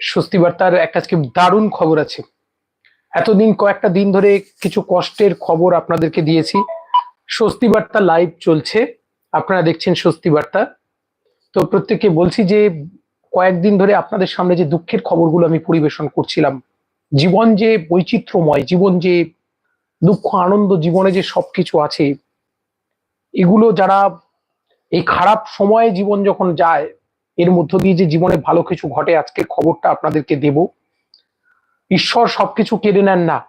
স্বস্তি বার্তার একটা আজকে দারুণ খবর আছে। এতদিন কয়েকটা দিন ধরে কিছু কষ্টের খবর আপনাদেরকে দিয়েছি। স্বস্তি বার্তা লাইভ চলছে। আপনারা দেখছেন স্বস্তি বার্তা তো প্রত্যেককে বলছি যে, কয়েকদিন ধরে আপনাদের সামনে যে দুঃখের খবরগুলো আমি পরিবেশন করছিলাম, জীবন যে বৈচিত্র্যময়, জীবন যে দুঃখ, আনন্দ, জীবনে যে সবকিছু আছে, এগুলো যারা এই খারাপ সময়ে জীবন যখন যায় এর মধ্য দিয়ে যে জীবনে ভালো কিছু ঘটে, আজকে খবরটা আপনাদেরকে দেব। ঈশ্বর সবকিছু কেড়ে নেন না।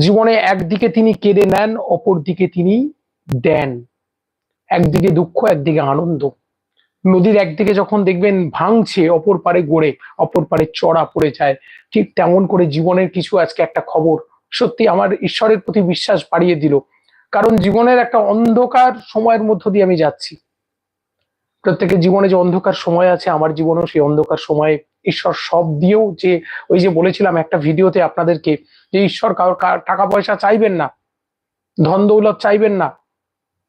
জীবনে একদিকে তিনি কেড়ে নেন অপর দিকে তিনি দেন। একদিকে দুঃখ, একদিকে আনন্দ। নদীর একদিকে যখন দেখবেন ভাঙছে, অপর পারে গড়ে, অপর পারে চড়া পড়ে যায়, ঠিক তেমন করে জীবনের কিছু আজকে একটা খবর সত্যি আমার ঈশ্বরের প্রতি বিশ্বাস বাড়িয়ে দিল। কারণ জীবনের একটা অন্ধকার সময়ের মধ্য দিয়ে আমি যাচ্ছি। প্রত্যেকের জীবনে যে অন্ধকার সময় আছে, আমার জীবনেও সেই অন্ধকার সময়ে ঈশ্বর সব দিয়েও যে ওই যে বলেছিলাম একটা ভিডিওতে আপনাদেরকে যে ঈশ্বর কারোর টাকা পয়সা চাইবেন না, ধন দৌলত চাইবেন না।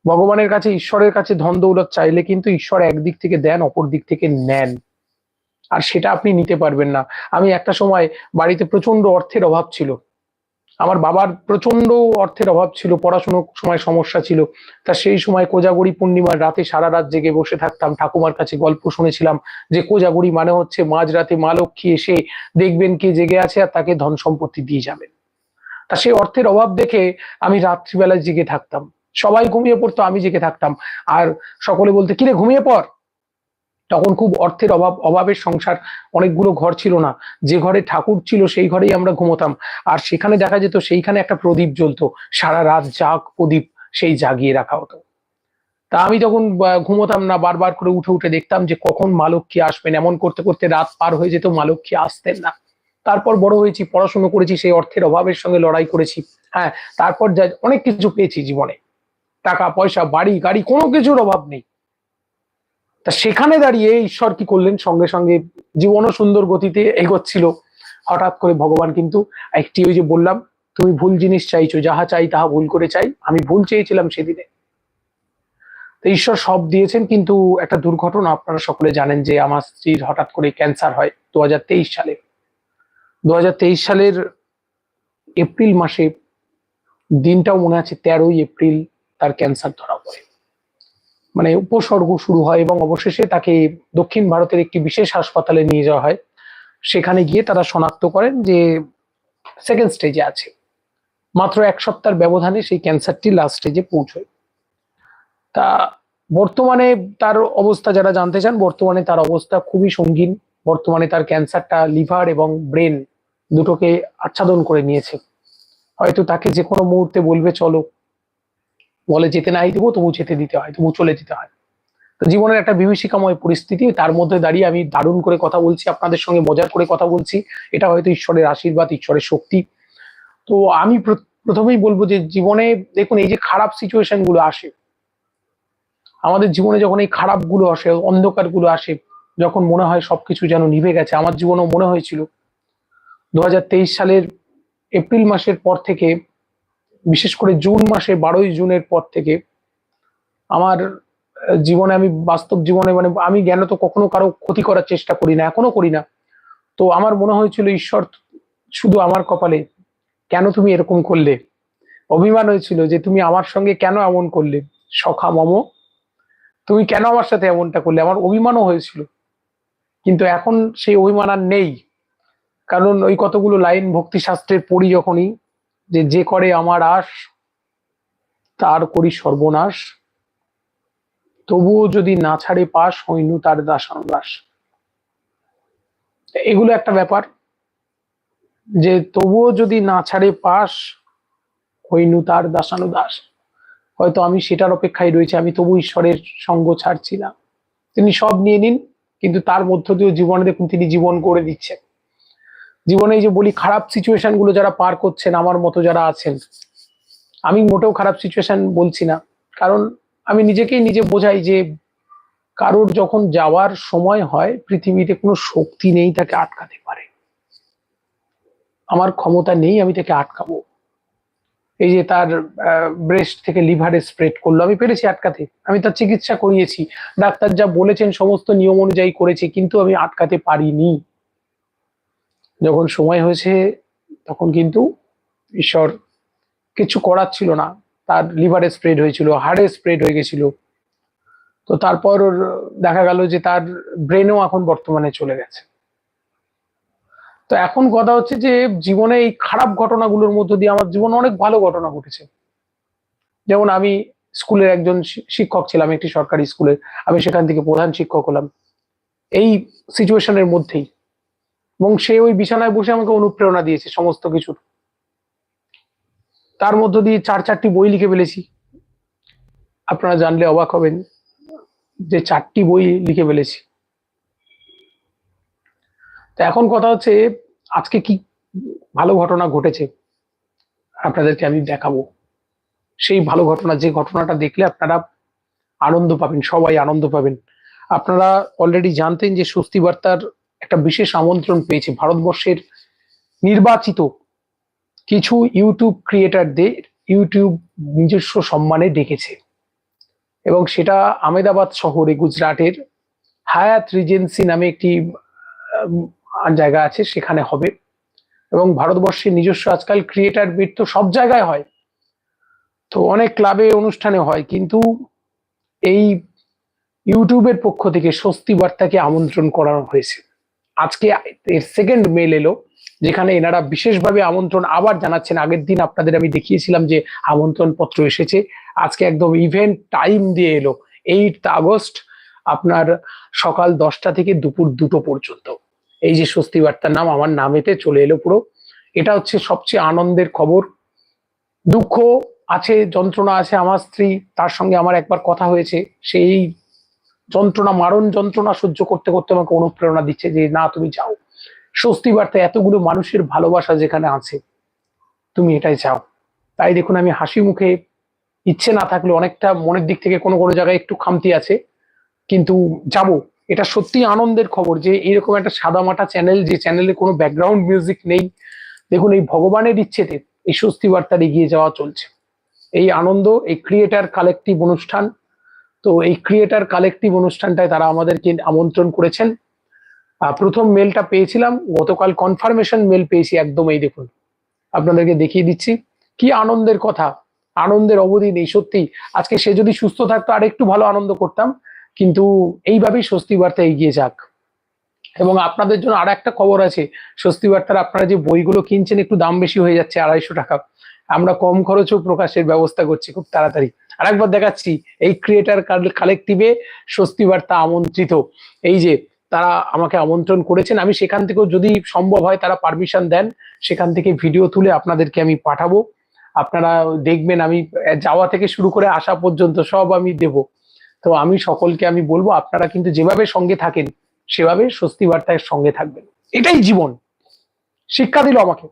ভগবানের কাছে, ঈশ্বরের কাছে ধন দৌলত চাইলে কিন্তু ঈশ্বর একদিক থেকে দেন, অপর দিক থেকে নেন। আর সেটা আপনি নিতে পারবেন না। আমি একটা সময় বাড়িতে প্রচণ্ড অর্থের অভাব ছিল। আমার বাবার প্রচণ্ড অর্থের অভাব ছিল পড়াশোনার সময় সমস্যা ছিল। তা সেই সময় কোজাগরি পূর্ণিমার রাতে সারা রাত জেগে বসে থাকতাম, ঠাকুমার কাছে গল্প শুনেছিলাম যে কোজাগরি মানে হচ্ছে মাঝ রাতে মা লক্ষ্মী এসে দেখবেন কে জেগে আছে আর তাকে ধন সম্পত্তি দিয়ে যাবেন। তা সেই অর্থের অভাব দেখে আমি রাত্রিবেলায় জেগে থাকতাম। সবাই ঘুমিয়ে পড়তো, আমি জেগে থাকতাম। আর সকলে বলতে, কিরে ঘুমিয়ে পড়? তখন খুব অর্থের অভাব অভাবের সংসার অনেকগুলো ঘর ছিল না। যে ঘরে ঠাকুর ছিল সেই ঘরেই আমরা ঘুমোতাম। আর সেখানে দেখা যেত সেইখানে একটা প্রদীপ জ্বলতো। সারা রাত জাগ প্রদীপ সেই জাগিয়ে রাখা হতো। তা আমি আহ, ঘুমোতাম না। বারবার করে উঠে উঠে দেখতাম যে কখন মা লক্ষ্মী আসবেন। এমন করতে করতে রাত পার হয়ে যেত মা লক্ষ্মী আসতেন না। তারপর বড় হয়েছি পড়াশুনো করেছি সেই অর্থের অভাবের সঙ্গে লড়াই করেছি। হ্যাঁ তারপর যা অনেক কিছু পেয়েছি জীবনে। টাকা পয়সা বাড়ি গাড়ি কোনো কিছুর অভাব নেই। তা সেখানে দাঁড়িয়ে ঈশ্বর কি করলেন? সঙ্গে সঙ্গে জীবনও সুন্দর গতিতে এগোচ্ছিল। হঠাৎ করে ভগবান কিন্তু একটি ওই যে বললাম, তুমি ভুল জিনিস চাইছো, যাহা চাই তাহা ভুল করে চাই। আমি ভুল চেয়েছিলাম সেদিনে। তো ঈশ্বর সব দিয়েছেন, কিন্তু একটা দুর্ঘটনা আপনারা সকলে জানেন যে আমার স্ত্রীর হঠাৎ করে ক্যান্সার হয় দু হাজার তেইশ সালে। দু হাজার তেইশ সালের এপ্রিল মাসে, দিনটাও মনে আছে তেরোই এপ্রিল তার ক্যান্সার ধরা মানে উপসর্গ শুরু হয় এবং অবশেষে তাকে দক্ষিণ ভারতের একটি বিশেষ হাসপাতালে নিয়ে যাওয়া হয়। সেখানে গিয়ে তারা শনাক্ত করেন যে সেকেন্ড স্টেজে আছে। মাত্র এক সপ্তাহের ব্যবধানে সেই ক্যান্সারটি লাস্ট স্টেজে পৌঁছয়। তা বর্তমানে তার অবস্থা যারা জানতে চান, বর্তমানে তার অবস্থা খুবই সঙ্গীন। বর্তমানে তার ক্যান্সারটা লিভার এবং ব্রেন দুটোকে আচ্ছাদন করে নিয়েছে। হয়তো তাকে যে কোনো মুহূর্তে বলবে, চলো বলে যেতে নাই দেবো, তবু যেতে দিতে হয়, তবু চলে যেতে হয়। তো জীবনের একটা বিভীষিকাময় পরিস্থিতি, তার মধ্যে দাঁড়িয়ে আমি দারুণ করে কথা বলছি, আপনাদের সঙ্গে মজার করে কথা বলছি। এটা হয়তো ঈশ্বরের আশীর্বাদ, ঈশ্বরের শক্তি। তো আমি প্র- প্রথমেই বলব যে জীবনে দেখুন, এই যে খারাপ সিচুয়েশনগুলো আসে, আমাদের জীবনে যখন এই খারাপগুলো আসে অন্ধকারগুলো আসে, যখন মনে হয় সবকিছু যেন নিভে গেছে, আমার জীবনেও মনে হয়েছিল, দু হাজার তেইশ সালের এপ্রিল মাসের পর থেকে বিশেষ করে জুন মাসে, বারোই জুনের পর থেকে আমার জীবনে আমি বাস্তব জীবনে মানে আমি জ্ঞান তো কখনো কারও ক্ষতি করার চেষ্টা করি না, এখনও করি না। তো আমার মনে হয়েছিল, ঈশ্বর শুধু আমার কপালে কেন তুমি এরকম করলে? অভিমান হয়েছিল যে তুমি আমার সঙ্গে কেন এমন করলে? সখা মম, তুমি কেন আমার সাথে এমনটা করলে? আমার অভিমানও হয়েছিল। কিন্তু এখন সেই অভিমান আর নেই। কারণ ওই কতগুলো লাইন ভক্তি শাস্ত্রের পড়ি যখনই যে যে করে আমার আশ, তার করি সর্বনাশ। তবুও যদি না ছাড়ে পাশ, হইনু তার দাসানুদাস এগুলো একটা ব্যাপার। যে, তবুও যদি না ছাড়ে পাশ, হইনু তার দাসানুদাস হয়তো আমি সেটার অপেক্ষায় রয়েছে, আমি তবু ঈশ্বরের সঙ্গ ছাড়ছি না তিনি সব নিয়ে নিন, কিন্তু তার মধ্য দিয়েও জীবনে দেখুন, তিনি জীবন করে দিচ্ছেন। জীবনে যে বলি খারাপ সিচুয়েশনগুলো যারা পার করছেন, আমার মতো যারা আছেন, আমি মোটেও খারাপ সিচুয়েশন বলছি না। কারণ আমি নিজেকেই নিজে বোঝাই যে কারোর যখন যাওয়ার সময় হয়, পৃথিবীতে কোনো শক্তি নেই তাকে আটকাতে পারে। আমার ক্ষমতা নেই, আমি তাকে আটকাবো। এই যে তার ব্রেস্ট থেকে লিভারে স্প্রেড করল, আমি পেরেছি আটকাতে। আমি তার চিকিৎসা করিয়েছি। ডাক্তার যা বলেছেন, সমস্ত নিয়ম অনুযায়ী করেছি, কিন্তু আমি আটকাতে পারিনি। যখন সময় হয়েছে, তখন কিন্তু ঈশ্বর কিছু করার ছিল না। তার লিভারে স্প্রেড হয়েছিল হার্টে স্প্রেড হয়ে গেছিল। তো তারপর দেখা গেল যে তার ব্রেনও এখন বর্তমানে চলে গেছে। তো এখন কথা হচ্ছে যে, জীবনে এই খারাপ ঘটনাগুলোর মধ্য দিয়ে আমার জীবনে অনেক ভালো ঘটনা ঘটেছে। যেমন আমি স্কুলের একজন শিক্ষক ছিলাম, একটি সরকারি স্কুলে আমি সেখান থেকে প্রধান শিক্ষক হলাম। এই সিচুয়েশনের মধ্যেই। এবং সে ওই বিছানায় বসে আমাকে অনুপ্রেরণা দিয়েছে সমস্ত কিছুর। তার মধ্য দিয়ে চার চারটি বই লিখে ফেলেছি। আপনারা জানলে অবাক হবেন যে চারটি বই লিখে ফেলেছি। তো এখন কথা হচ্ছে, আজকে কি ভালো ঘটনা ঘটেছে? আপনাদেরকে আমি দেখাবো। সেই ভালো ঘটনা, যে ঘটনাটা দেখলে আপনারা আনন্দ পাবেন, সবাই আনন্দ পাবেন। আপনারা অলরেডি জানতেন যে স্বস্তি বার্তার একটা বিশেষ আমন্ত্রণ পেয়েছে ভারতবর্ষের নির্বাচিত কিছু ইউটিউব ক্রিয়েটারদের ইউটিউব নিজস্ব সম্মানে ডেকেছে। এবং সেটা আমেদাবাদ শহরে গুজরাটের হায়াত রিজেন্সি নামে একটি জায়গা আছে, সেখানে হবে। এবং ভারতবর্ষের নিজস্ব আজকাল ক্রিয়েটার মিট তো সব জায়গায় হয়। তো অনেক ক্লাবে অনুষ্ঠানে হয়, কিন্তু এই ইউটিউবের পক্ষ থেকে স্বস্তি বার্তাকে আমন্ত্রণ করানো হয়েছে। আজকে এর সেকেন্ড মেল এলো, যেখানে এনারা বিশেষভাবে আমন্ত্রণ আবার জানাচ্ছেন। আগের দিন আপনাদের আমি দেখিয়েছিলাম যে আমন্ত্রণ পত্র এসেছে। আজকে একদম ইভেন্ট টাইম দিয়ে এলো। এইট আগস্ট, আপনার সকাল দশটা থেকে দুপুর দুটো পর্যন্ত। এই যে স্বস্তি বার্তার নাম, আমার নামেতে চলে এলো পুরো। এটা হচ্ছে সবচেয়ে আনন্দের খবর। দুঃখ আছে, যন্ত্রণা আছে আমার স্ত্রী, তার সঙ্গে আমার একবার কথা হয়েছে। সেই যন্ত্রণা, মারণ যন্ত্রণা সহ্য করতে করতে আমাকে অনুপ্রেরণা দিচ্ছে যে, না, তুমি যাও। স্বস্তি বার্তা এতগুলো মানুষের ভালোবাসা যেখানে আছে, তুমি এটাই চাও। তাই দেখুন, আমি হাসি মুখে, ইচ্ছে না থাকলে অনেকটা মনের দিক থেকে কোনো কোনো জায়গায় একটু খামতি আছে, কিন্তু যাব। এটা সত্যি আনন্দের খবর যে, এরকম একটা সাদামাটা চ্যানেল, যে চ্যানেলে কোনো ব্যাকগ্রাউন্ড মিউজিক নেই, দেখুন, এই ভগবানের ইচ্ছেতে এই স্বস্তি বার্তার এগিয়ে যাওয়া চলছে। এই আনন্দ, এই ক্রিয়েটার কালেকটিভ অনুষ্ঠান তো এই ক্রিয়েটার কালেকটিভ অনুষ্ঠানটায় তারা আমাদেরকে আমন্ত্রণ করেছেন। প্রথম মেলটা পেয়েছিলাম, গতকাল কনফার্মেশন মেল পেয়েছি একদম এই দেখুন। আপনাদেরকে দেখিয়ে দিচ্ছি। কি আনন্দের কথা, আনন্দের অবধি নেই, সত্যি। আজকে সে যদি সুস্থ থাকতো আর একটু ভালো আনন্দ করতাম। কিন্তু এইভাবেই স্বস্তি বার্তা এগিয়ে যাক। এবং আপনাদের জন্য আর একটা খবর আছে স্বস্তি বার্তার আপনারা যে বইগুলো কিনছেন, একটু দাম বেশি হয়ে যাচ্ছে আড়াইশো টাকা। আমরা কম খরচেও প্রকাশের ব্যবস্থা করছি খুব তাড়াতাড়ি। আরেকবার দেখাচ্ছি, এই ক্রিয়েটার কালেকটিভে স্বস্তি বার্তা আমন্ত্রিত। এই যে, তারা আমাকে আমন্ত্রণ করেছেন। আমি সেখান থেকেও যদি সম্ভব হয় তারা পারমিশন দেন, সেখান থেকে ভিডিও তুলে আপনাদেরকে আমি পাঠাবো। আপনারা দেখবেন আমি যাওয়া থেকে শুরু করে আসা পর্যন্ত সব আমি দেব। তো আমি সকলকে আমি বলব, আপনারা কিন্তু যেভাবে সঙ্গে থাকেন, সেভাবে স্বস্তি বার্তায় সঙ্গে থাকবেন। এটাই জীবন। শিক্ষা দিল আমাকে।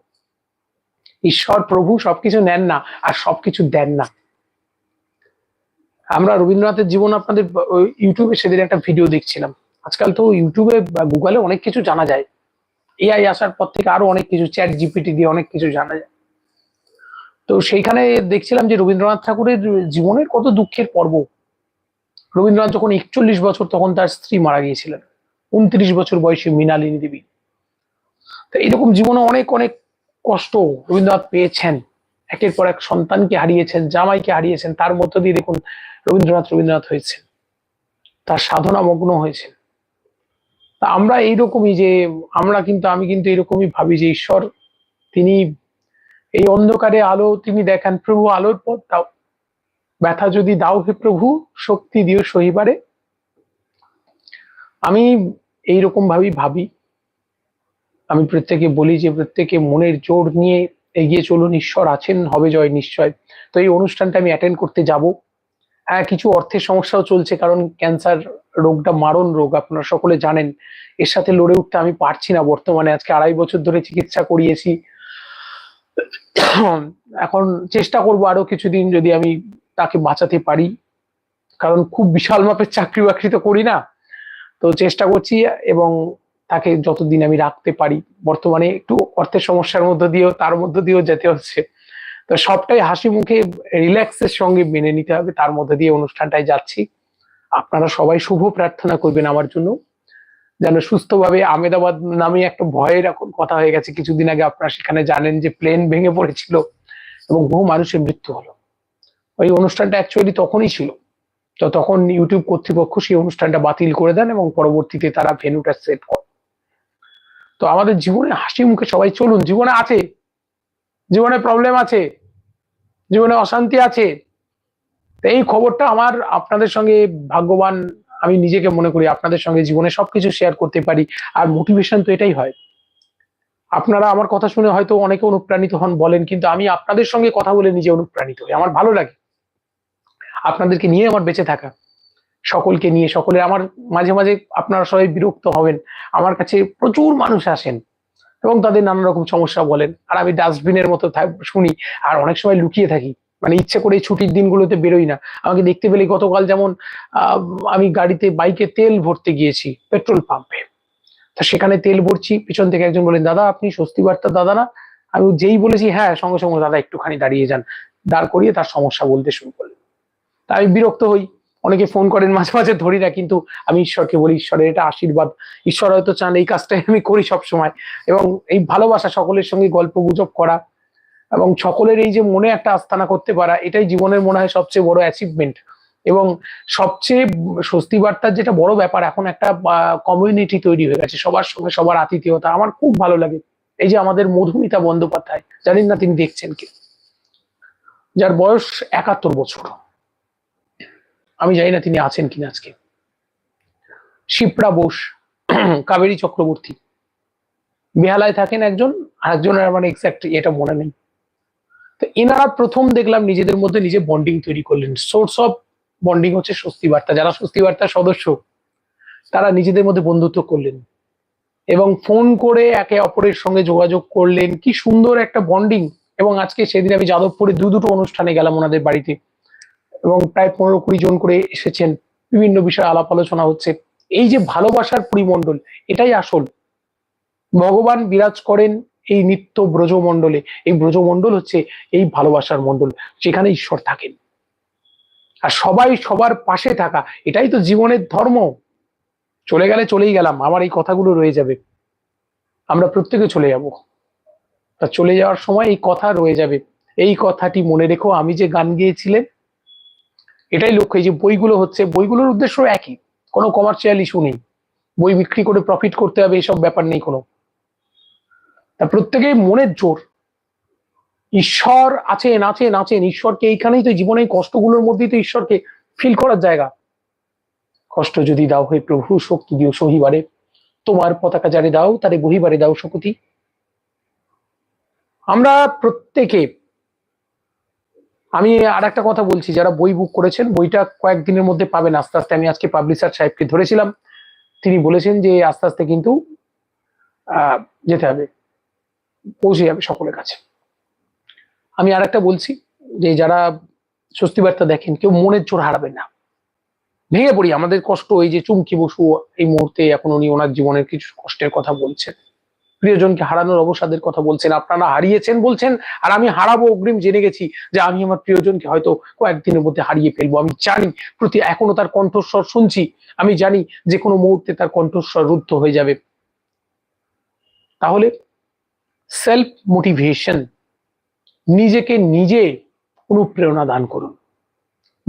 ঈশ্বর, প্রভু সবকিছু নেন না, আর সবকিছু দেন না। আমরা রবীন্দ্রনাথের জীবন আপনাদের ইউটিউবে সেদিন একটা ভিডিও দেখছিলাম। আজকাল তো ইউটিউবে বা গুগলে অনেক কিছু জানা যায়। এআই আসার পর থেকে আরও অনেক কিছু চ্যাট জিপিটি দিয়ে অনেক কিছু জানা যায়। তো সেইখানে দেখছিলাম যে রবীন্দ্রনাথ ঠাকুরের জীবনের কত দুঃখের পর্ব। রবীন্দ্রনাথ যখন একচল্লিশ বছর, তখন তার স্ত্রী মারা গিয়েছিলেন। উনত্রিশ বছর বয়সী মৃণালিনী দেবী। তো এরকম জীবনে অনেক অনেক কষ্ট রবীন্দ্রনাথ পেয়েছেন। একের পর এক সন্তানকে হারিয়েছেন, জামাইকে হারিয়েছেন, তার মধ্য দিয়ে দেখুন রবীন্দ্রনাথ রবীন্দ্রনাথ হয়েছেন। তার সাধনা মগ্ন হয়েছেন। তা আমরা এইরকমই যে, আমরা কিন্তু, আমি কিন্তু এরকমই ভাবি যে ঈশ্বর, তিনি এই অন্ধকারে আলো তিনি দেখান, প্রভু আলোর পথ দাও। ব্যথা যদি দাও হে প্রভু, শক্তি দিও সহিবারে। আমি এইরকম ভাবেই ভাবি। আমি প্রত্যেকে বলি যে, প্রত্যেকে মনের জোর নিয়ে এগিয়ে চলুন, ঈশ্বর আছেন, হবে জয় নিশ্চয়। তো এই অনুষ্ঠানটা আমি অ্যাটেন্ড করতে যাব। হ্যাঁ কিছু অর্থের সমস্যাও চলছে, কারণ ক্যান্সার রোগটা মারণ রোগ, আপনারা সকলে জানেন। এর সাথে লড়ে উঠতে আমি পারছি না বর্তমানে, আজকে আড়াই বছর ধরে চিকিৎসা করিয়েছি। এখন চেষ্টা করব আরও কিছুদিন যদি আমি তাকে বাঁচাতে পারি। কারণ খুব বিশাল মাপের চাকরি বাকরি তো করি না। তো চেষ্টা করছি এবং তাকে যতদিন আমি রাখতে পারি। বর্তমানে একটু অর্থের সমস্যার মধ্য দিয়েও, তার মধ্য দিয়েও যেতে হচ্ছে। তো সবটাই হাসি মুখে রিল্যাক্সের সঙ্গে মেনে নিতে হবে। তার মধ্যে দিয়ে অনুষ্ঠানটায় যাচ্ছি। আপনারা সবাই শুভ প্রার্থনা করবেন আমার জন্য। যেন সুস্থভাবে আমেদাবাদ নামে একটা ভয়ের এখন কথা হয়ে গেছে। কিছুদিন আগে আপনারা সেখানে জানেন যে প্লেন ভেঙে পড়েছিল এবং বহু মানুষের মৃত্যু হলো। ওই অনুষ্ঠানটা অ্যাকচুয়ালি তখনই ছিল। তো তখন ইউটিউব কর্তৃপক্ষ সেই অনুষ্ঠানটা বাতিল করে দেন এবং পরবর্তীতে তারা ভেনুটা সেট করে। তো আমাদের জীবনে হাসি মুখে সবাই চলুন, জীবনে আছে, জীবনে প্রবলেম আছে, জীবনে অশান্তি আছে। এই খবরটা আমার আপনাদের সঙ্গে ভাগ্যবান, আমি নিজেকে মনে করি আপনাদের সঙ্গে জীবনে সবকিছু শেয়ার করতে পারি, আর মোটিভেশন তো এটাই হয়। আপনারা আমার কথা শুনে হয়তো অনেকে অনুপ্রাণিত হন, বলেন, কিন্তু আমি আপনাদের সঙ্গে কথা বলে নিজে অনুপ্রাণিত হই, আমার ভালো লাগে। আপনাদেরকে নিয়ে আমার বেঁচে থাকা। সকলকে নিয়ে সকলে আমার মাঝে মাঝে আপনারা সবাই বিরক্ত হবেন, আমার কাছে প্রচুর মানুষ আসেন এবং তাদের নানা রকম সমস্যা বলেন, আর আমি ডাস্টবিনের মতো শুনি, আর অনেক সময় লুকিয়ে থাকি মানে ইচ্ছে করে ছুটির দিনগুলোতে বেরোই না, আমাকে দেখতে পেলে গতকাল যেমন আমি গাড়িতে বাইকে তেল ভরতে গিয়েছি, পেট্রোল পাম্পে, তা সেখানে তেল ভরছি, পিছন থেকে একজন বলেন, দাদা, আপনি স্বস্তি বার্তা, দাদা না? আমি যেই বলেছি হ্যাঁ সঙ্গে সঙ্গে দাদা, একটুখানি দাঁড়িয়ে যান, দাঁড় করিয়ে তার সমস্যা বলতে শুরু করলেন। তা আমি বিরক্ত হই অনেকে ফোন করেন মাঝে মাঝে ধরি না, কিন্তু আমি ঈশ্বরকে বলি, ঈশ্বরের এটা আশীর্বাদ। ঈশ্বর হয়তো চান এই কাজটাই আমি করি সব সময় এবং এই ভালোবাসা সকলের সঙ্গে গল্প গুজব করা এবং সকলের এই যে মনে একটা আস্থানা করতে পারা, এটাই জীবনের মনে হয় সবচেয়ে বড় অ্যাচিভমেন্ট এবং সবচেয়ে স্বস্তি বার্তার যেটা বড় ব্যাপার, এখন একটা কমিউনিটি তৈরি হয়ে গেছে। সবার সঙ্গে সবার আতিথেয়তা। আমার খুব ভালো লাগে এই যে আমাদের মধুমিতা বন্দ্যোপাধ্যায়। জানেন না তিনি দেখছেন কি? যার বয়স একাত্তর বছর। আমি জানি না তিনি আছেন কিনা আজকে। শিপ্রা বোস, কাবেরী চক্রবর্তী। বেহালায় থাকেন একজন আর একজনের মানে এক্সাক্ট এটা মনে নেই। তো এনারা প্রথম দেখলাম নিজেদের মধ্যে নিজে বন্ডিং তৈরি করলেন। সোর্স অফ বন্ডিং হচ্ছে স্বস্তি বার্তা যারা স্বস্তি বার্তার সদস্য, তারা নিজেদের মধ্যে বন্ধুত্ব করলেন। এবং ফোন করে একে অপরের সঙ্গে যোগাযোগ করলেন। কি সুন্দর একটা বন্ডিং এবং আজকে সেদিন আমি যাদবপুরে দু দুটো অনুষ্ঠানে গেলাম ওনাদের বাড়িতে। এবং প্রায় পনেরো কুড়ি জন করে এসেছেন। বিভিন্ন বিষয়ে আলাপ আলোচনা হচ্ছে। এই যে ভালোবাসার পরিমণ্ডল, এটাই আসল। ভগবান বিরাজ করেন এই নিত্য ব্রজমণ্ডলে। এই ব্রজমণ্ডল হচ্ছে এই ভালোবাসার মণ্ডল, যেখানে ঈশ্বর থাকেন। আর সবাই সবার পাশে থাকা, এটাই তো জীবনের ধর্ম। চলে গেলে চলেই গেলাম, আমার এই কথাগুলো রয়ে যাবে। আমরা প্রত্যেকে চলে যাব। তা চলে যাওয়ার সময় এই কথা রয়ে যাবে। এই কথাটি মনে রেখো, আমি যে গান গেয়েছিলেন এটাই লক্ষ্য যে বইগুলো হচ্ছে, বইগুলোর উদ্দেশ্য একই, কোনো কমার্শিয়াল ইস্যু নেই। বই বিক্রি করে প্রফিট করতে হবে, এসব ব্যাপার নেই কোনো। তা প্রত্যেকেই মনের জোর। ঈশ্বর আছেন আছেন আছেন। ঈশ্বরকে এইখানেই তো জীবনে, এই কষ্টগুলোর মধ্যেই তো ঈশ্বরকে ফিল করার জায়গা। কষ্ট যদি দাও হে প্রভু, শক্তি দিও সহিবারে। তোমার পতাকা যারে দাও, তারে বহিবারে দাও শক্তি। আমরা প্রত্যেকে আমি আর একটা কথা বলছি, যারা বই বুক করেছেন, বইটা কয়েকদিনের মধ্যে পাবেন। আস্তে আস্তে আমি আজকে পাবলিশার সাহেবকে ধরেছিলাম। তিনি বলেছেন যে, আস্তে আস্তে কিন্তু যেতে হবে, পৌঁছে যাবে সকলের কাছে। আমি আর একটা বলছি যে, যারা স্বস্তি বার্তা দেখেন, কেউ মনের জোর হারাবেন না। ভেঙে পড়ি, আমাদের কষ্ট, এই যে চুমকি বসু এই মুহূর্তে এখন উনি ওনার জীবনের কিছু কষ্টের কথা বলছেন। প্রিয়জনকে হারানোর অবসাদের কথা বলছেন, আপনারা হারিয়েছেন বলছেন, আর আমি হারাবো, অগ্রিম জেনে গেছি যে আমি আমার প্রিয়জনকে হয়তো কয়েকদিনের মধ্যে হারিয়ে ফেলব। আমি জানি প্রতি এখনও তার কণ্ঠস্বর শুনছি, আমি জানি যে কোনো মুহূর্তে তার কণ্ঠস্বর রুদ্ধ হয়ে যাবে। তাহলে সেলফ মোটিভেশন নিজেকে নিজে অনুপ্রেরণা দান করুন।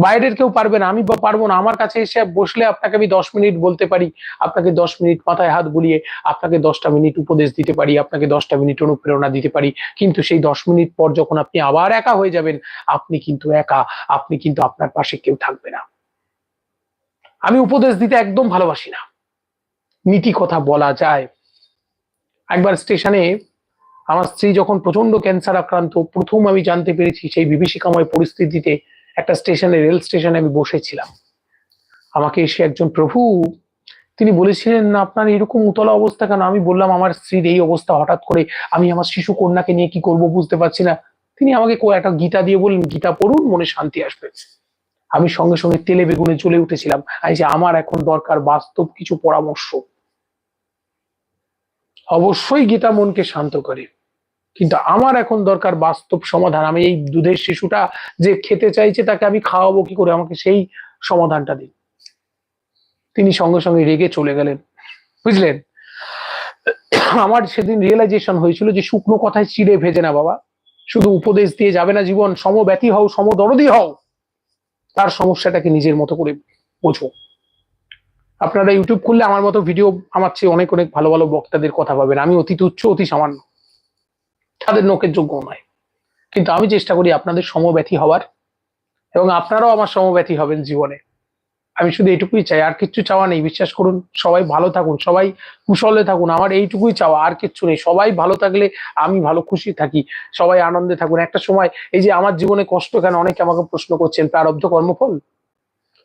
বাইরের কেউ পারবে না, আমি পারব না। আমার কাছে এসে বসলে আপনাকে আমি দশ মিনিট বলতে পারি, আপনাকে দশ মিনিট মাথায় হাত বুলিয়ে আপনাকে দশটা মিনিট উপদেশ দিতে পারি, আপনাকে দশটা মিনিট অনুপ্রেরণা দিতে পারি। কিন্তু সেই দশ মিনিট পর যখন আপনি আবার একা হয়ে যাবেন, আপনি কিন্তু একা, আপনি কিন্তু আপনার পাশে কেউ থাকবে না। আমি উপদেশ দিতে একদম ভালোবাসি না। নীতি কথা বলা যায়। একবার স্টেশনে আমার স্ত্রী যখন প্রচণ্ড ক্যান্সার আক্রান্ত, প্রথম আমি জানতে পেরেছি সেই বিভীষিকাময় পরিস্থিতিতে একটা স্টেশনে, রেল স্টেশনে আমি বসেছিলাম। আমাকে এসে একজন প্রভু, তিনি বলেছিলেন, না, আপনার এরকম উতলা অবস্থা কেন? আমি বললাম, আমার স্ত্রীর এই অবস্থা, হঠাৎ করে আমি আমার শিশু কন্যাকে নিয়ে কি করব বুঝতে পারছি না। তিনি আমাকে একটা গীতা দিয়ে বললেন, গীতা পড়ুন, মনে শান্তি আসবে। আমি সঙ্গে সঙ্গে তেলে বেগুনে চলে উঠেছিলাম। আমি যে, আমার এখন দরকার বাস্তব কিছু পরামর্শ। অবশ্যই গীতা মনকে শান্ত করে। কিন্তু আমার এখন দরকার বাস্তব সমাধান। আমি এই দুধের শিশুটা যে খেতে চাইছে, তাকে আমি খাওয়াবো কি করে? আমাকে সেই সমাধানটা দিন। তিনি সঙ্গে সঙ্গে রেগে চলে গেলেন। বুঝলেন? আমার সেদিন রিয়েলাইজেশন হয়েছিল যে শুকনো কথায় চিড়ে ভেজে না বাবা। শুধু উপদেশ দিয়ে যাবে না জীবন, সমব্যথী হও, সমদরদি হও। তার সমস্যাটাকে নিজের মতো করে বোঝো। আপনারা ইউটিউব খুললে আমার মতো ভিডিও আমার চেয়ে অনেক অনেক ভালো ভালো বক্তাদের কথা পাবেন। আমি অতি তুচ্ছ, অতি সামান্য। তাদের নোকের যোগ্য নয়। কিন্তু আমি চেষ্টা করি আপনাদের সমব্যথী হওয়ার এবং আপনারাও আমার সমব্যথী হবেন জীবনে। আমি শুধু এইটুকুই চাই, আর কিচ্ছু চাওয়া নেই। বিশ্বাস করুন, সবাই ভালো থাকুন, সবাই কুশলে থাকুন। আমার এইটুকুই চাওয়া, আর কিচ্ছু নেই। সবাই ভালো থাকলে আমি ভালো খুশি থাকি, সবাই আনন্দে থাকুন। একটা সময় এই যে আমার জীবনে কষ্ট কেন? অনেকে আমাকে প্রশ্ন করছেন প্রারব্ধ কর্মফল?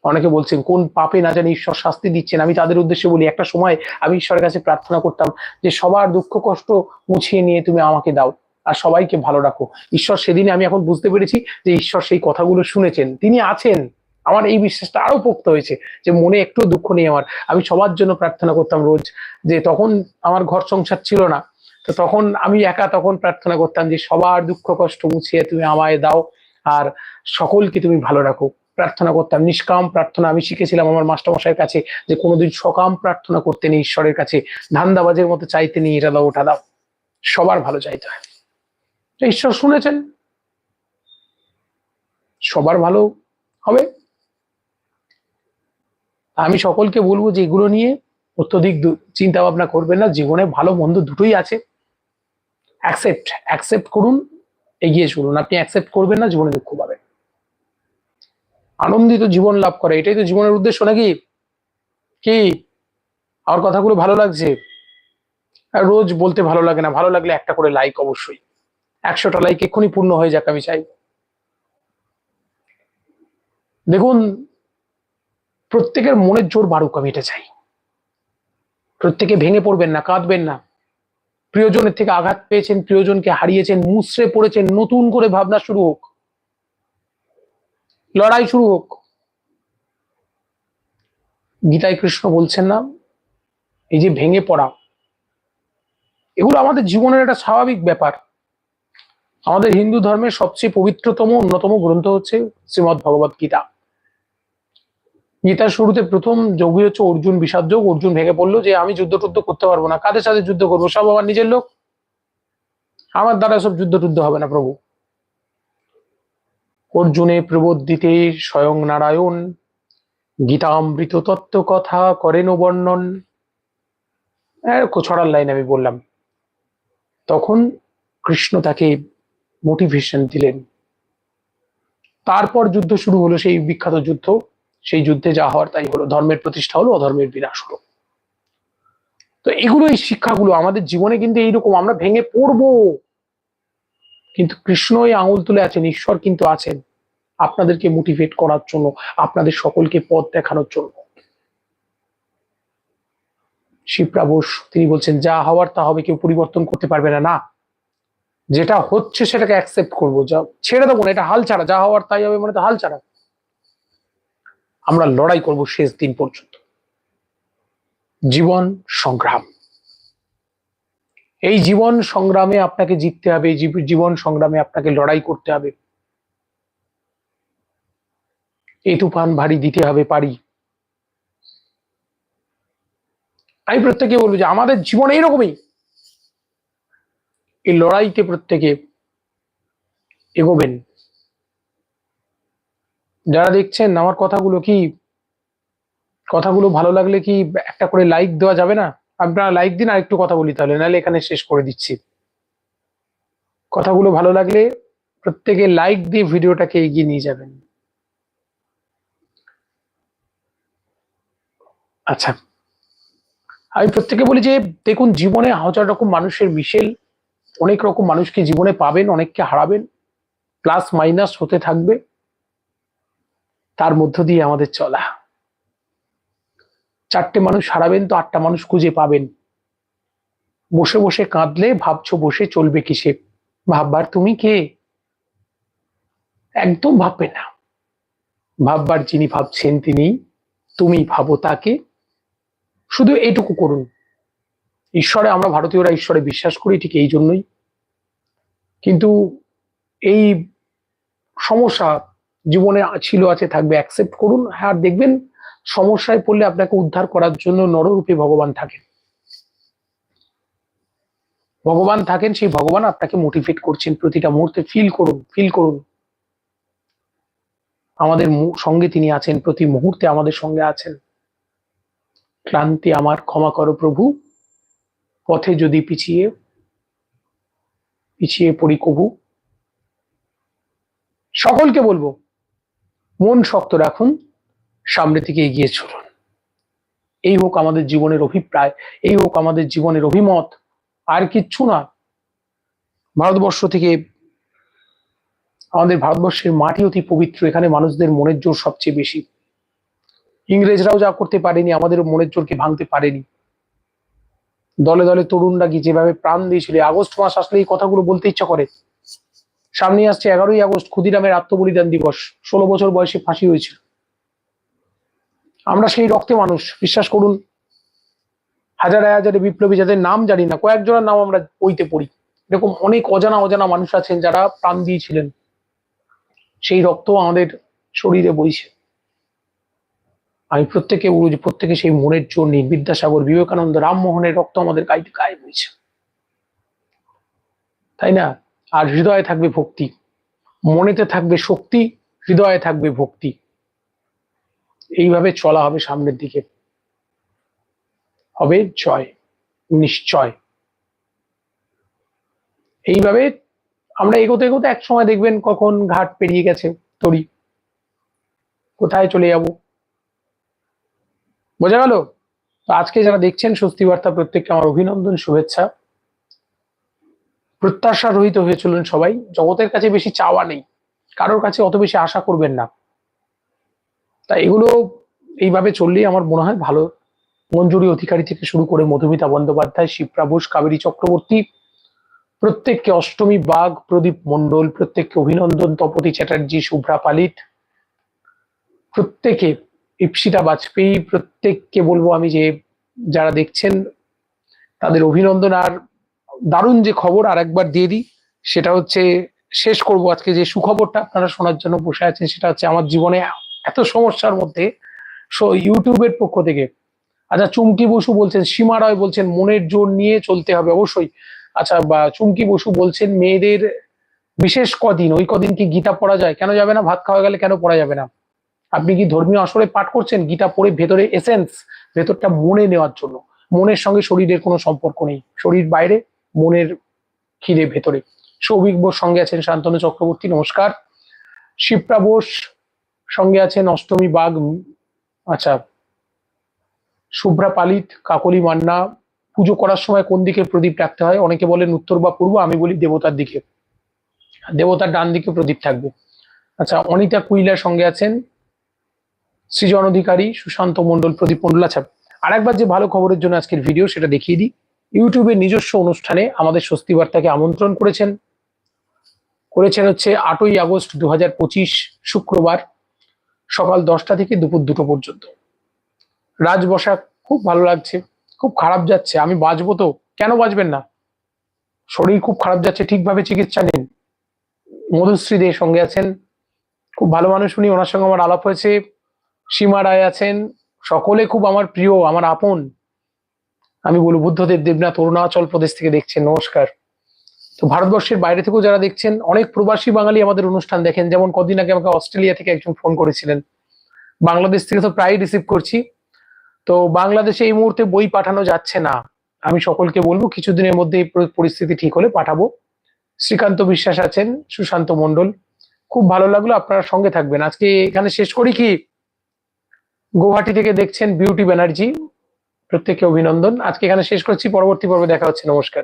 অনেকে বলছেন, কোন পাপে না জানি ঈশ্বর শাস্তি দিচ্ছেন? আমি তাদের উদ্দেশ্যে বলি, একটা সময় আমি ঈশ্বরের কাছে প্রার্থনা করতাম যে, সবার দুঃখ, কষ্ট মুছিয়ে নিয়ে তুমি আমাকে দাও। আর সবাইকে ভালো রাখো। ঈশ্বর সেদিনে আমি এখন বুঝতে পেরেছি যে ঈশ্বর সেই কথাগুলো শুনেছেন। তিনি আছেন। আমার এই বিশ্বাসটা আরও পোক্ত হয়েছে যে মনে একটু দুঃখ নেই আমার। আমি সবার জন্য প্রার্থনা করতাম রোজ যে তখন আমার ঘর সংসার ছিল না। তো তখন আমি একা তখন প্রার্থনা করতাম যে সবার দুঃখ কষ্ট মুছিয়ে তুমি আমায় দাও আর সকলকে তুমি ভালো রাখো। প্রার্থনা করতাম। নিষ্কাম প্রার্থনা আমি শিখেছিলাম আমার মাস্টারমশাইয়ের কাছে যে কোনোদিন সকাম প্রার্থনা করতে নেই ঈশ্বরের কাছে। ধান্দাবাজের মতো চাইতে নেই, এটা দাও, ওটা দাও। সবার ভালো চাইতে হয়। ঈশ্বর শুনেছেন। সবার ভালো হবে। আমি সকলকে বলব যে এগুলো নিয়ে অত্যধিক চিন্তা ভাবনা করবেন না। জীবনে ভালো মন্দ দুটোই আছে। অ্যাকসেপ্ট অ্যাকসেপ্ট করুন, এগিয়ে চলুন। আপনি অ্যাকসেপ্ট করবেন না, জীবনে দুঃখ পাবেন। আনন্দিত জীবন লাভ করে, এটাই তো জীবনের উদ্দেশ্য নাকি? কি? আমার কথাগুলো ভালো লাগছে? রোজ বলতে ভালো লাগে না। ভালো লাগলে একটা করে লাইক অবশ্যই। একশোটা লাইক এক্ষুনি পূর্ণ হয়ে যাক আমি চাই। দেখুন, প্রত্যেকের মনের জোর বাড়ুক আমি এটা চাই। প্রত্যেকে ভেঙে পড়বেন না, কাঁদবেন না। প্রিয়জনের থেকে আঘাত পেয়েছেন, প্রিয়জনকে হারিয়েছেন মুসড়ে পড়েছেন, নতুন করে ভাবনা শুরু হোক। লড়াই শুরু হোক। গীতায় কৃষ্ণ বলছেন না, এই যে ভেঙে পড়া, এগুলো আমাদের জীবনের একটা স্বাভাবিক ব্যাপার। আমাদের হিন্দু ধর্মের সবচেয়ে পবিত্রতম, অন্যতম গ্রন্থ হচ্ছে শ্রীমদ ভগবত গীতা। গীতার শুরুতে প্রথম যোগী হচ্ছে অর্জুন বিষাদ যোগ অর্জুন ভেঙে পড়ল যে, আমি যুদ্ধ টুদ্ধ করতে পারব না। কাদের সাথে যুদ্ধ করব? সব আমার নিজের লোক। আমার দ্বারা সব যুদ্ধ টুদ্ধ হবে না, প্রভু। অর্জুনে প্রবোধিতে স্বয়ং নারায়ণ, গীতামৃত তত্ত্ব কথা করেন বর্ণন। ছড়ার লাইন আমি বললাম। তখন কৃষ্ণ তাকে মোটিভেশন দিলেন। তারপর যুদ্ধ শুরু হলো, সেই বিখ্যাত যুদ্ধ। সেই যুদ্ধে যা হওয়ার তাই হলো। ধর্মের প্রতিষ্ঠা হলো, অধর্মের বিনাশ হলো। তো এগুলো এই শিক্ষাগুলো আমাদের জীবনে কিন্তু এইরকম, আমরা ভেঙে পড়ব। কিন্তু কৃষ্ণ এই আঙুল তুলে আছেন, ঈশ্বর কিন্তু আছেন আপনাদেরকে মোটিভেট করার জন্য, আপনাদের সকলকে পথ দেখানোর জন্য। শিবরা বোস তিনি বলছেন, যা হওয়ার তা হবে, কেউ পরিবর্তন করতে পারবে না। না যেটা হচ্ছে সেটাকে অ্যাকসেপ্ট করব। যা, ছেড়ে দেবো না, এটা হাল ছাড়া, যা হওয়ার তাই হবে মানে তো হাল ছাড়া। আমরা লড়াই করব শেষ দিন পর্যন্ত। জীবন সংগ্রাম। এই জীবন সংগ্রামে আপনাকে জিততে হবে জীবন সংগ্রামে আপনাকে লড়াই করতে হবে। এই তুফান ভারী দিতে হবে, পারি। আমি প্রত্যেকে বলব যে, আমাদের জীবন এইরকমই। এই লড়াইতে প্রত্যেকে এগোবেন। যারা দেখছেন, আমার কথাগুলো কি, কথাগুলো ভালো লাগলে কি একটা করে লাইক দেওয়া যাবে না? আপনারা লাইক দিন আর একটু কথা বলি তাহলে, নাহলে এখানে শেষ করে দিচ্ছি। কথাগুলো ভালো লাগলে প্রত্যেকে লাইক দিয়ে ভিডিওটাকে এগিয়ে নিয়ে যাবেন। আচ্ছা আমি প্রত্যেকে বলি যে, দেখুন, জীবনে হাজার রকম মানুষের মিশেল অনেক রকম মানুষকে জীবনে পাবেন, অনেককে হারাবেন প্লাস মাইনাস হতে থাকবে। তার মধ্য দিয়ে আমাদের চলা। চারটে মানুষ হারাবেন তো আটটা মানুষ খুঁজে পাবেন। বসে বসে কাঁদলে, ভাবছ বসে চলবে কিসে? ভাববার তুমি কে? একদম ভাববে না। ভাববার যিনি ভাবছেন তিনি তুমি ভাবো তাকে। শুধু এইটুকু করুন। ঈশ্বরে, আমরা ভারতীয়রা ঈশ্বরে বিশ্বাস করি, ঠিক এই জন্যই। কিন্তু এই সমস্যা জীবনে ছিল, আছে, থাকবে অ্যাকসেপ্ট করুন। হ্যাঁ দেখবেন সমস্যায় পড়লে আপনাকে উদ্ধার করার জন্য নররূপে ভগবান থাকেন। ভগবান থাকেন, সেই ভগবান আপনাকে মোটিভেট করছেন, প্রতিটা মুহূর্তে ফিল করুন ফিল করুন। আমাদের সঙ্গে তিনি আছেন, প্রতি মুহূর্তে আমাদের সঙ্গে আছেন। ক্লান্তি আমার, ক্ষমা করো প্রভু। পথে যদি পিছিয়ে পিছিয়ে পড়ি কবু। সকলকে বলব, মন শক্ত রাখুন, সামনে থেকে এগিয়ে চলুন। এই হোক আমাদের জীবনের অভিপ্রায়, এই হোক আমাদের জীবনের অভিমত, আর কিচ্ছু না। ভারতবর্ষ থেকে আমাদের ভারতবর্ষের মাটি অতি পবিত্র, এখানে মানুষদের মনের জোর সবচেয়ে বেশি। ইংরেজরাও যা করতে পারেনি আমাদের মনের জোরকে ভাঙতে পারেনি। দলে দলে তরুণরা কি যেভাবে প্রাণ দিয়েছিল। আগস্ট মাস আসলে এই কথাগুলো বলতে ইচ্ছা করে। সামনে আসছে এগারোই আগস্ট ক্ষুদিরামের আত্মবলিদান দিবস। ষোলো বছর বয়সে ফাঁসি হয়েছিল। আমরা সেই রক্তে মানুষ, বিশ্বাস করুন। হাজারে হাজারে বিপ্লবী যাদের নাম জানি না, কয়েকজনের নাম আমরা বইতে পড়ি। এরকম অনেক অজানা অজানা মানুষ আছেন যারা প্রাণ দিয়েছিলেন। সেই রক্ত আমাদের শরীরে বইছে। আমি প্রত্যেকে বলব প্রত্যেকে সেই মনের জোর বিদ্যাসাগর বিবেকানন্দ, রামমোহনের রক্ত আমাদের গায়ে গায়ে বইছে তাই না? আর হৃদয়ে থাকবে ভক্তি। মনেতে থাকবে শক্তি, হৃদয়ে থাকবে ভক্তি। এইভাবে চলা হবে সামনের দিকে। হবে জয়, নিশ্চয়। এইভাবে আমরা এগোতে এগোতে এক সময় দেখবেন কখন ঘাট পেরিয়ে গেছে তরি। কোথায় চলে যাব? বোঝা গেল? তো আজকে যারা দেখছেন স্বস্তি বার্তা প্রত্যেককে আমার অভিনন্দন, শুভেচ্ছা। প্রত্যাশা রহিত হয়ে চলুন সবাই। জগতের কাছে বেশি চাওয়া নেই। কারোর কাছে অত বেশি আশা করবেন না। তা এগুলো এইভাবে চললেই আমার মনে হয় ভালো। মঞ্জুরি অধিকারী থেকে শুরু করে মধুমিতা বন্দ্যোপাধ্যায় শিপ্রা বোস কাবেরী চক্রবর্তী, প্রত্যেককে অষ্টমী বাঘ, প্রদীপ মণ্ডল, প্রত্যেককে অভিনন্দন, তপতি চ্যাটার্জি, শুভ্রা পালিত, প্রত্যেকে ইপসিতা বাজপেয়ী প্রত্যেককে বলব আমি যে যারা দেখছেন, তাদের অভিনন্দন। আর দারুণ যে খবর আর একবার দিয়ে দিই, সেটা হচ্ছে শেষ করব আজকে যে সুখবরটা আপনারা শোনার জন্য বসে আছেন, সেটা হচ্ছে আমার জীবনে এত সমস্যার মধ্যে ইউটিউবের পক্ষ থেকে। আচ্ছা চুমকি বসু বলছেন, সীমা রায় বলছেন, মনের জোর নিয়ে চলতে হবে অবশ্যই। আচ্ছা বা চুমকি বসু বলছেন, মেয়েদের বিশেষ কদিন, ওই কদিন কি গীতা পড়া যায়? কেন যাবে না? ভাত খাওয়া গেলে কেন পড়া যাবে না? আপনি কি ধর্মীয় আসরে পাঠ করছেন? গীতা পড়ে ভেতরে এসেন্স ভেতরটা মনে নেওয়ার জন্য। মনের সঙ্গে শরীরের কোনো সম্পর্ক নেই। শরীর বাইরে, মনের খিদে ভেতরে। সৌভিক বোস সঙ্গে আছেন শান্তনু চক্রবর্তী, নমস্কার। শিপ্রা বোস সঙ্গে আছেন অষ্টমী বাগ আচ্ছা। শুভ্রা পালিত, কাকলি মান্না। পুজো করার সময় কোন দিকে প্রদীপ রাখতে হয়? অনেকে বলেন উত্তর বা পূর্ব, আমি বলি দেবতার দিকে। দেবতার ডান দিকে প্রদীপ থাকবে। আচ্ছা অনিতা কুইলার সঙ্গে আছেন। সৃজন অধিকারী সুশান্ত মণ্ডল, প্রদীপ মণ্ডল। আচ্ছা আরেকবার যে ভালো খবরের জন্য আজকের ভিডিও সেটা দেখিয়ে দিই। ইউটিউবের নিজস্ব অনুষ্ঠানে আমাদের স্বস্তি বার্তাকে আমন্ত্রণ করেছেন। করেছেন হচ্ছে আটই আগস্ট দু হাজার পঁচিশ শুক্রবার সকাল দশটা থেকে দুপুর দুটো পর্যন্ত। রাজ খুব ভালো লাগছে, খুব খারাপ যাচ্ছে। আমি বাঁচবো তো, কেন বাঁচবেন না? শরীর খুব খারাপ যাচ্ছে, ঠিকভাবে চিকিৎসা নিন মধুশ্রী দে সঙ্গে আছেন। খুব ভালো মানুষ উনি, ওনার সঙ্গে আমার আলাপ হয়েছে। সীমা রায় আছেন। সকলে খুব আমার প্রিয়, আমার আপন। আমি বলব বুদ্ধদেব দেবনাথ, অরুণাচল প্রদেশ থেকে দেখছেন, নমস্কার। তো ভারতবর্ষের বাইরে থেকেও যারা দেখছেন, অনেক প্রবাসী বাঙালি আমাদের অনুষ্ঠান দেখেন। যেমন কদিন আগে আমাকে অস্ট্রেলিয়া থেকে একজন ফোন করেছিলেন। বাংলাদেশ থেকে তো প্রায় রিসিভ করছি। তো বাংলাদেশে এই মুহূর্তে বই পাঠানো যাচ্ছে না। আমি সকলকে বলব, কিছুদিনের মধ্যে এই পরিস্থিতি ঠিক হলে পাঠাবো। শ্রীকান্ত বিশ্বাস আছেন, সুশান্ত মণ্ডল। খুব ভালো লাগল, আপনারা সঙ্গে থাকবেন। আজকে এখানে শেষ করি কি? গুয়াহাটি থেকে দেখছেন বিউটি ব্যানার্জি প্রত্যেককে অভিনন্দন। আজকে এখানে শেষ করছি। পরবর্তী পর্বে দেখা হচ্ছে। নমস্কার।